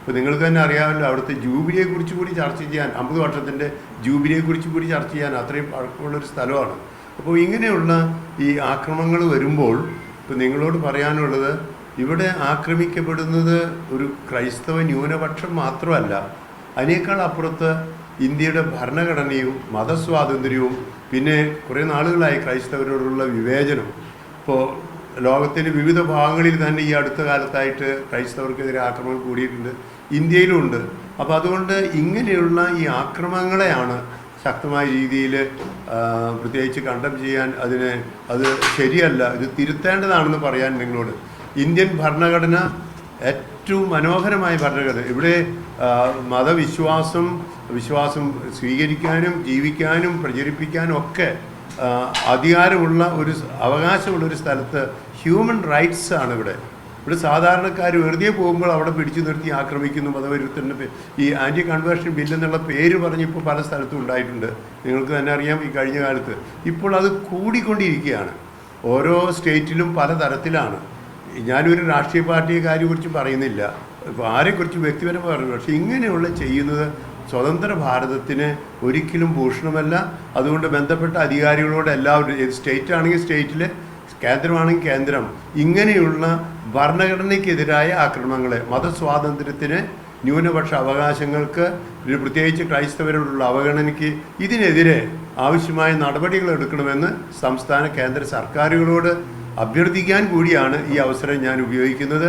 ഇപ്പോൾ നിങ്ങൾക്ക് തന്നെ അറിയാമല്ലോ അവിടുത്തെ ജൂബിലിയെ കുറിച്ച് കൂടി ചർച്ച ചെയ്യാൻ അമ്പത് വർഷത്തിന്റെ ജൂബിലിയെ കുറിച്ച് കൂടി ചർച്ച ചെയ്യാൻ അത്രയും പഴക്കമുള്ളൊരു സ്ഥലമാണ്. അപ്പോൾ ഇങ്ങനെയുള്ള ഈ ആക്രമണങ്ങൾ വരുമ്പോൾ ഇപ്പോൾ നിങ്ങളോട് പറയാനുള്ളത് ഇവിടെ ആക്രമിക്കപ്പെടുന്നത് ഒരു ക്രൈസ്തവ ന്യൂനപക്ഷം മാത്രമല്ല അതിനേക്കാൾ അപ്പുറത്ത് ഇന്ത്യയുടെ ഭരണഘടനയും മതസ്വാതന്ത്ര്യവും പിന്നെ കുറേ നാളുകളായി ക്രൈസ്തവരോടുള്ള വിവേചനം ഇപ്പോൾ ലോകത്തിന്റെ വിവിധ ഭാഗങ്ങളിൽ തന്നെ ഈ അടുത്ത കാലത്തായിട്ട് ക്രൈസ്തവർക്കെതിരെ ആക്രമണം കൂടിയിട്ടുണ്ട്. ഇന്ത്യയിലും ഉണ്ട്. അപ്പോൾ അതുകൊണ്ട് ഇങ്ങനെയുള്ള ഈ ആക്രമങ്ങളെയാണ് ശക്തമായ രീതിയിൽ പ്രത്യേകിച്ച് കണ്ടം ചെയ്യാൻ അതിന് അത് ശരിയല്ല ഇത് തിരുത്തേണ്ടതാണെന്ന് പറയാൻ നിങ്ങളോട്. ഇന്ത്യൻ ഭരണഘടന ഏറ്റവും മനോഹരമായ ഭരണഘടന. ഇവിടെ മതവിശ്വാസം വിശ്വാസം സ്വീകരിക്കാനും ജീവിക്കാനും പ്രചരിപ്പിക്കാനും ഒക്കെ അധികാരമുള്ള ഒരു അവകാശമുള്ള ഒരു സ്ഥലത്ത് ഹ്യൂമൻ റൈറ്റ്സ് ആണ് ഇവിടെ. ഇവിടെ സാധാരണക്കാർ വെറുതെ പോകുമ്പോൾ അവിടെ പിടിച്ചു നിർത്തി ആക്രമിക്കുന്നു. മതപരിവർത്തന ഈ ആന്റി കൺവേർഷൻ ബില്ല് എന്നുള്ള പേര് പറഞ്ഞിപ്പോൾ പല സ്ഥലത്തും ഉണ്ടായിട്ടുണ്ട്. നിങ്ങൾക്ക് തന്നെ അറിയാം ഈ കഴിഞ്ഞ കാലത്ത്. ഇപ്പോൾ അത് കൂടിക്കൊണ്ടിരിക്കുകയാണ്. ഓരോ സ്റ്റേറ്റിലും പല തരത്തിലാണ്. ഞാനൊരു രാഷ്ട്രീയ പാർട്ടിയെ കാര്യത്തെക്കുറിച്ച് പറയുന്നില്ല. ഇപ്പോൾ ആരെക്കുറിച്ച് വ്യക്തിപരമായി പറഞ്ഞു പക്ഷേ ഇങ്ങനെയുള്ള ചെയ്യുന്നത് സ്വതന്ത്ര ഭാരതത്തിന് ഒരിക്കലും ഭൂഷണമല്ല. അതുകൊണ്ട് ബന്ധപ്പെട്ട അധികാരികളോട് എല്ലാവരും സ്റ്റേറ്റ് ആണെങ്കിൽ സ്റ്റേറ്റിൽ കേന്ദ്രമാണെങ്കിൽ കേന്ദ്രം ഇങ്ങനെയുള്ള ഭരണഘടനയ്ക്കെതിരായ ആക്രമണങ്ങളെ മതസ്വാതന്ത്ര്യത്തിന് ന്യൂനപക്ഷ അവകാശങ്ങൾക്ക് പ്രത്യേകിച്ച് ക്രൈസ്തവരോടുള്ള അവഗണനയ്ക്ക് ഇതിനെതിരെ ആവശ്യമായ നടപടികൾ എടുക്കണമെന്ന് സംസ്ഥാന കേന്ദ്ര സർക്കാരുകളോട് അഭ്യർത്ഥിക്കാൻ കൂടിയാണ് ഈ അവസരം ഞാൻ ഉപയോഗിക്കുന്നത്.